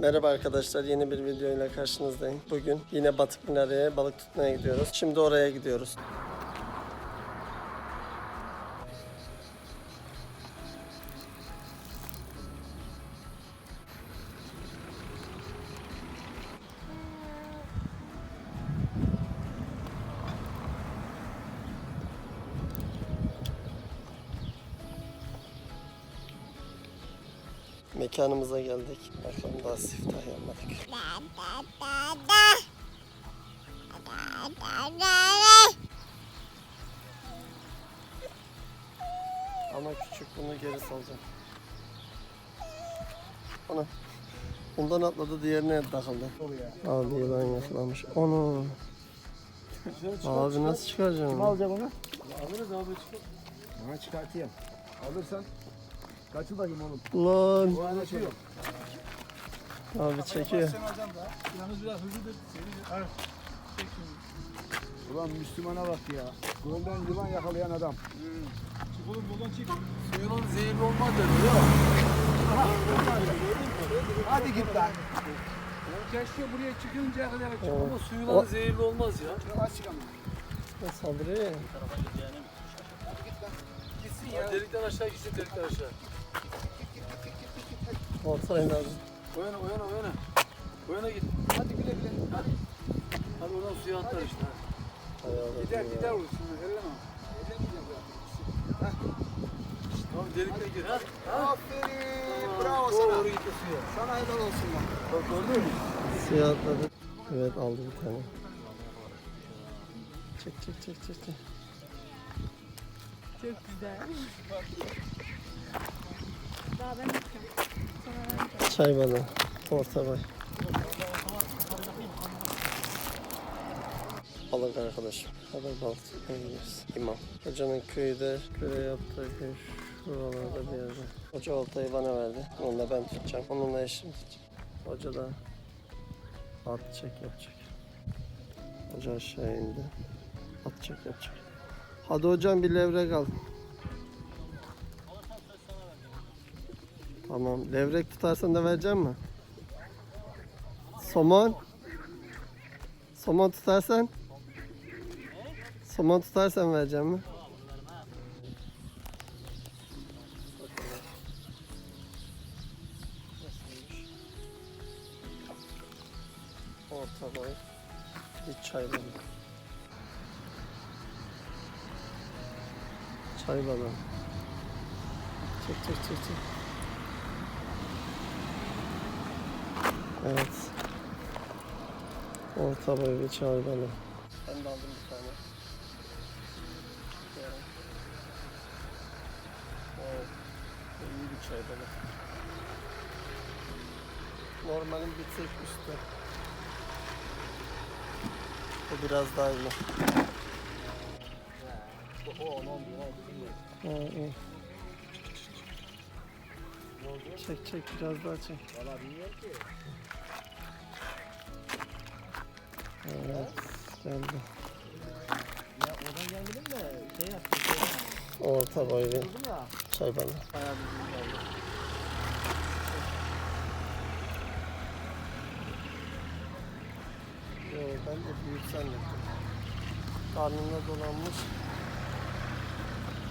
Merhaba arkadaşlar, yeni bir video ile karşınızdayım. Bugün yine Batık Minare'ye balık tutmaya gidiyoruz. Şimdi oraya gidiyoruz. Mekanımıza geldik. Bakalım daha siftah yapmadık. Ama küçük bunu geri salacağım. Ana. Bundan atladı diğerine takıldı. Abi yılan yakalamış. Onu. Abi nasıl çıkaracağım? Kim onu? alacak onu? Alırız abi çıkıp. Bana çıkartayım. Alırsan kaçı bakayım oğlum. Lan. Bu arada şey yok. Abi çekiyor. Yalnız biraz hızlıdır. Şimdi. Ulan Müslümana bak ya. Golden yılan yakalayan adam. Çık oğlum yoldan çek. Suyunun zehirli olmaz dedi. Yok. Hadi git lan. Keşke buraya çıkıncaya kadar çık ama suyunun zehirli olmaz ya. Çıkalım. Ne saldırıyor ya. Gitsin ya. Delikten aşağı gitsin delikten aşağı. Ortayla abi. O yana o yana o yana. O yana git. Hadi güle güle. Hadi. Hadi oradan suya atlar işte. Hay Allah Gider ya. gider vursun. Elleme. Ellemeyeceğim zaten. Tamam delikten gir. Ha? Ha? Aferin. Bravo Doğru sana. doğru gitti suya. Sana helal olsun lan. Bak gördün mü? Suya atladı. Evet aldı bir tane. Çek çek çek çek çek. Çok güzel. Daha ben Çay balığı. Orta boy. Balık arkadaşım. Balık gidiyoruz. İmam. Hocanın köyü de köye yaptığı köy şuralarda bir yerde. Hoca oltayı bana verdi. Onunla ben tutacağım. Onunla eşim tutacak. Hoca da at çek yapacak. Hoca aşağı indi. At çek yapacak. Hadi hocam bir levrek al. Tamam. Levrek tutarsan da vereceğim mi? Somon. Somon tutarsan. Somon tutarsan vereceğim mi? Orta boy. Bir çay balığı. Çay balığı. Çek çek çek çek. Evet. Orta boy bir balığı. Ben de aldım bir tane. Evet. Evet. İyi bir balığı. Normalin bir tık üstü. Bu biraz daha iyi. Ha, iyi. Çek çek biraz daha çek. Evet, geldi. Ya oradan gelmedim de şey yaptım. Orta boy bir çay balığı. Bayağı bir geldi. Yo, ben de büyük zannettim. Karnına dolanmış.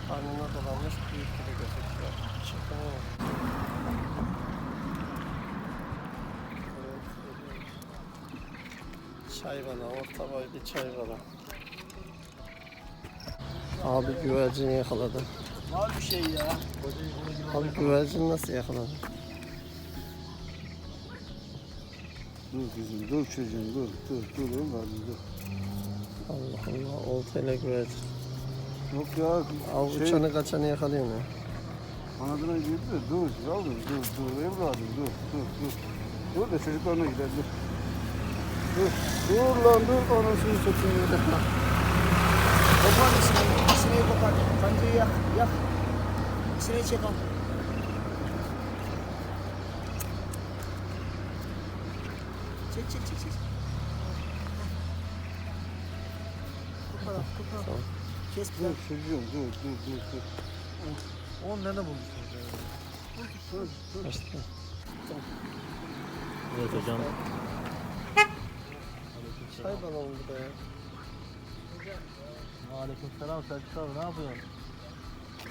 Karnına dolanmış büyük gibi gözüküyor. Şaka mı? Evet, evet. Çay bana, orta boy bir çay bana. Abi güvercin yakaladı. Var bir şey ya. Abi güvercin nasıl yakaladı? Dur kızım dur çocuğum dur dur dur evladım dur. Allah Allah, oltayla güvercin. Yok ya Av şey uçanı kaçanı yakalıyor ya. kanadına girdi de dur yavrum dur dur evladım dur dur dur. Dur da çocuklarına gider dur. Dur dur lan dur anasını satayım ya. Kopar sineği, sineği kopar. Kancayı yak, yak. Sineği çek al. Çek. çek çek çek. Bu taraf bu taraf. Tamam. Kes Dur çocuğum dur dur dur dur. Onu nerede bulmuşsunuz ya? Dur dur. Başla. Evet hocam. Çay balonu bu da ya. Aleyküm selam Selçuk abi ne yapıyorsun?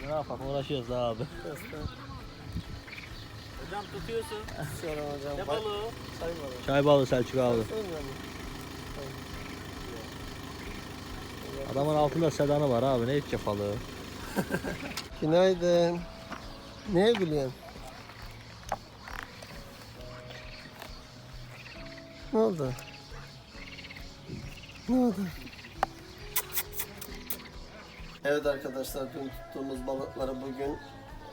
Ne yapalım uğraşıyoruz abi. Hocam tutuyorsun. Sonra hocam. Ne balığı? Çay balığı. Çay balığı Selçuk abi. Adamın altında sedanı var abi ne edecek balığı? Günaydın. Neye gülüyorsun? Ne oldu? Evet arkadaşlar dün tuttuğumuz balıkları bugün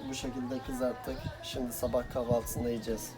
bu şekilde kızarttık. Şimdi sabah kahvaltısında yiyeceğiz.